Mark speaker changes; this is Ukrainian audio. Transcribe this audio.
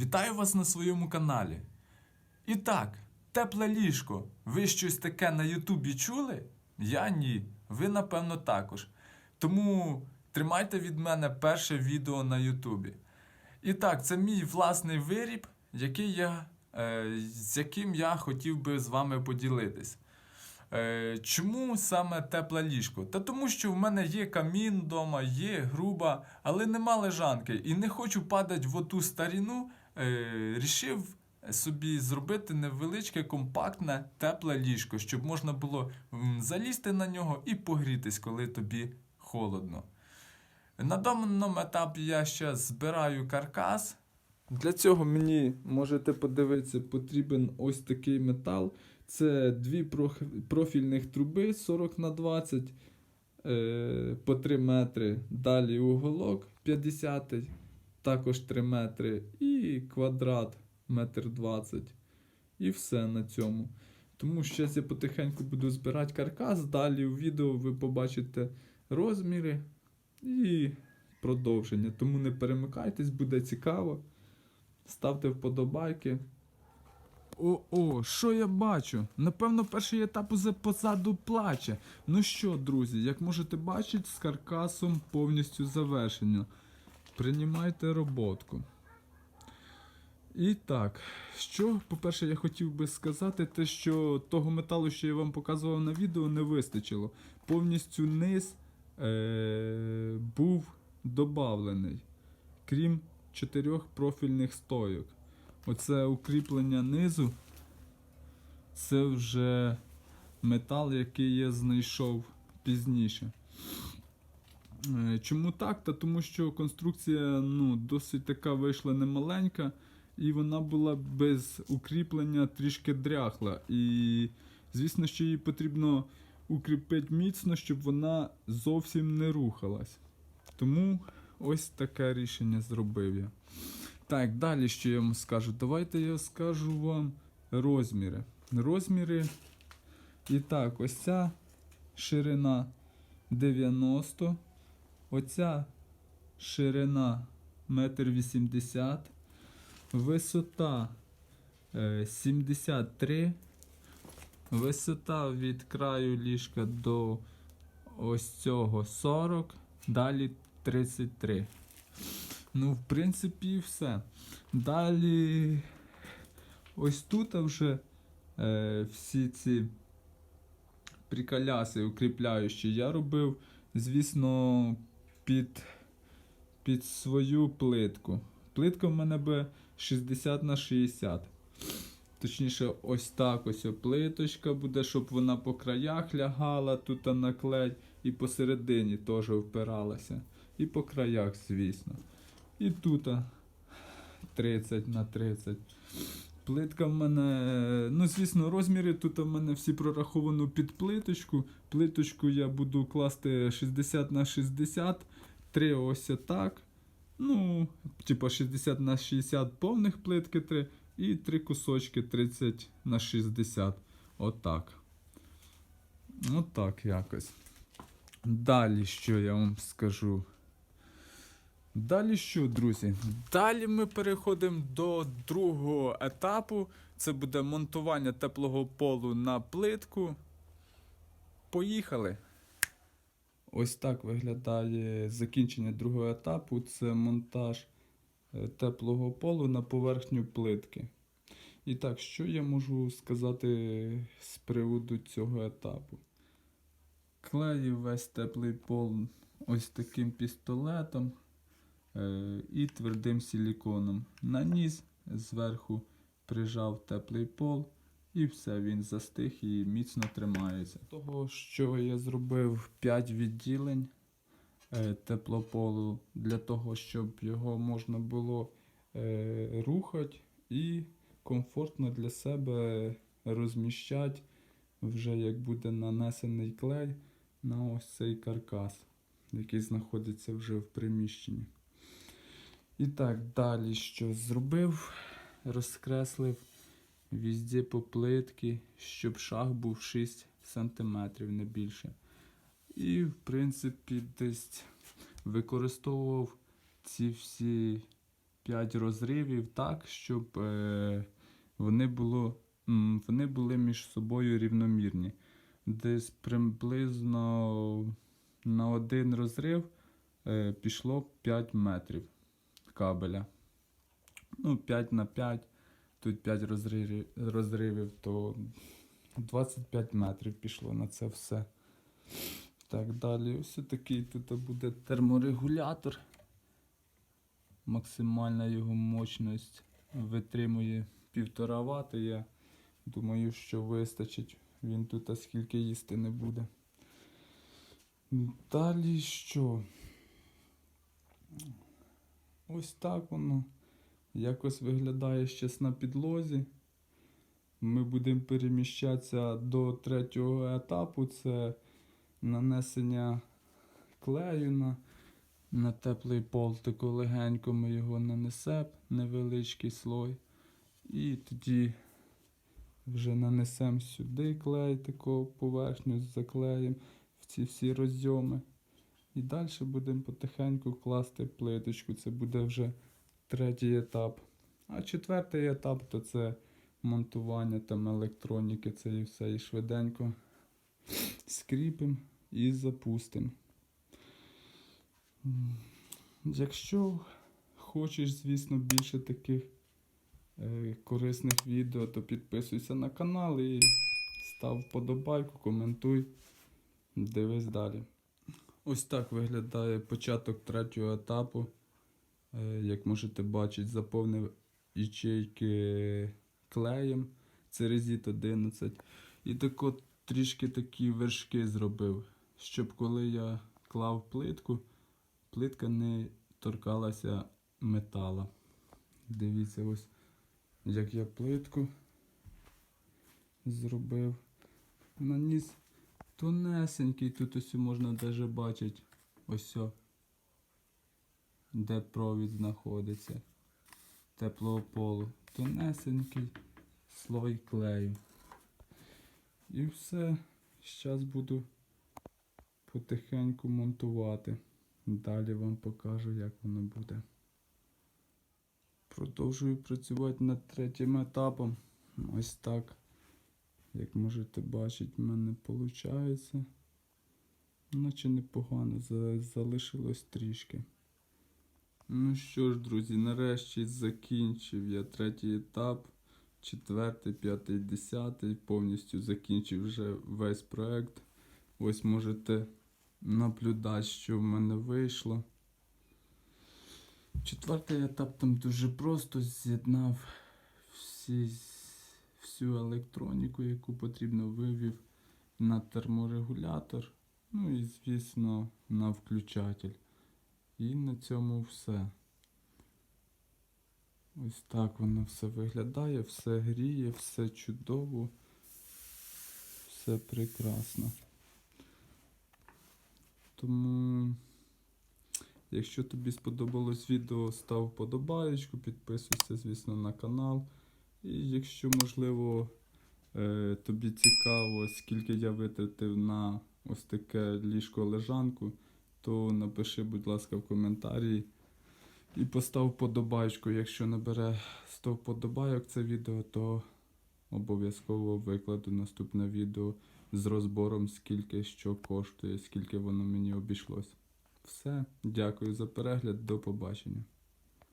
Speaker 1: Вітаю вас на своєму каналі. І так, тепле ліжко. Ви щось таке на Ютубі чули? Я ні. Ви напевно також. Тому тримайте від мене перше відео на Ютубі. І так, це мій власний виріб, який я, е, з яким я хотів би з вами поділитись. Е, чому саме тепле ліжко? Та тому, що в мене є камін вдома, є груба, але нема лежанки. І не хочу падати в оту старіну. Е, рішив собі зробити невеличке, компактне, тепле ліжко, щоб можна було залізти на нього і погрітись, коли тобі холодно. На даному етапі я ще збираю каркас. Для цього мені можете подивитися, потрібен ось такий метал. Це дві профільних труби 40 на 20 е, по 3 метри. Далі уголок 50, також 3 метри. І квадрат 1,20 м. І все на цьому. Тому зараз я потихеньку буду збирати каркас. Далі у відео ви побачите розміри і продовження. Тому не перемикайтесь, буде цікаво. Ставте вподобайки. О, о, що я бачу? Напевно, перший етап уже позаду плаче. Ну що, друзі, як можете бачити, з каркасом повністю завершено. Приймайте роботку. І так, що, по-перше, я хотів би сказати, те, що того металу, що я вам показував на відео, не вистачило. Повністю низ е- був добавлений, крім чотирьох профільних стойок. Оце укріплення низу. Це вже метал, який я знайшов пізніше. Е, Чому так? Та тому що конструкція ну, досить така вийшла немаленька, і вона була без укріплення трішки дряхла. І звісно, що її потрібно укріпити міцно, щоб вона зовсім не рухалась. Тому ось таке рішення зробив я. Так, далі що я вам скажу? Давайте я скажу вам розміри. Розміри. І так, ось ця ширина 90. Оця ширина 1,80 м. Висота е, 73. Висота від краю ліжка до ось цього 40. Далі 33. Ну, в принципі, все. Далі, ось тут вже е, всі ці приколяси укріпляючі я робив, звісно, під, під свою плитку. Плитка в мене би 60 на 60. Точніше, ось так ось плиточка буде, щоб вона по краях лягала, тут на клей, і посередині теж впиралася. І по краях, звісно. І тут 30 на 30. Плитка в мене, ну, звісно, розміри тут в мене всі прораховано під плиточку. Плиточку я буду класти 60 на 60, три ось так. Ну, типа 60 на 60 повних плитки 3 і три кусочки 30 на 60. Отак. Отак якось. Далі що я вам скажу? Далі що, друзі? Далі ми переходимо до другого етапу. Це буде монтування теплого полу на плитку. Поїхали! Ось так виглядає закінчення другого етапу. Це монтаж е, теплого полу на поверхню плитки. І так, що я можу сказати з приводу цього етапу? Клею весь теплий пол ось таким пістолетом і твердим силіконом. Наніс, зверху прижав теплий пол, і все, він застиг і міцно тримається. Того, що я зробив 5 відділень е, теплополу для того, щоб його можна було е, рухати і комфортно для себе розміщати, вже як буде нанесений клей на ось цей каркас, який знаходиться вже в приміщенні. І так, далі що зробив? Розкреслив візде по плитки, щоб шаг був 6 см, не більше. І, в принципі, десь використовував ці всі
Speaker 2: 5 розривів так, щоб е, вони, було, вони були між собою рівномірні. Десь приблизно на один розрив е, пішло 5 метрів кабеля. Ну, 5 на 5, тут 5 розривів, розривів, то 25 метрів пішло на це все. Так, далі ось такий тут буде терморегулятор. Максимальна його мощність витримує 1,5 Вт. Я думаю, що вистачить. Він тут а скільки їсти не буде. Далі що? Ось так воно якось виглядає щас на підлозі. Ми будемо переміщатися до третього етапу. Це нанесення клею на, на теплий пол. Тако легенько ми його нанесемо, невеличкий слой. І тоді вже нанесемо сюди клей, таку поверхню заклеїмо в ці всі розйоми. І далі будемо потихеньку класти плиточку. Це буде вже третій етап. А четвертий етап то це монтування там електроніки, це і все і швиденько скріпимо і запустимо. Якщо хочеш, звісно, більше таких е, корисних відео, то підписуйся на канал і став вподобайку, коментуй, дивись далі. Ось так виглядає початок третього етапу. Е, Як можете бачити, заповнив ячейки клеєм. Це резіт 11. І так от трішки такі вершки зробив, щоб коли я клав плитку, плитка не торкалася метала. Дивіться, ось як я плитку зробив. Наніс тонесенький, тут ось можна навіть бачити ось де провід знаходиться теплого полу. Тонесенький слой клею. І все. Зараз буду потихеньку монтувати. Далі вам покажу, як воно буде. Продовжую працювати над третім етапом. Ось так. Як можете бачити, в мене виходить. Наче непогано, залишилось трішки. Ну що ж, друзі, нарешті закінчив я третій етап. Четвертий, п'ятий, десятий. Повністю закінчив вже весь проект. Ось можете наблюдати, що в мене вийшло. Четвертий етап там дуже просто з'єднав всі, всю електроніку, яку потрібно, вивів на терморегулятор. Ну і, звісно, на включатель. І на цьому все. Ось так воно все виглядає, все гріє, все чудово, все прекрасно. Тому, якщо тобі сподобалось відео, став вподобаєчку, підписуйся, звісно, на канал. І якщо, можливо, е, тобі цікаво, скільки я витратив на ось таке ліжко-лежанку, то напиши, будь ласка, в коментарі. І постав вподобайку. Якщо набере 100 вподобайок це відео, то обов'язково викладу наступне відео з розбором, скільки що коштує, скільки воно мені обійшлось. Все, дякую за перегляд, до побачення.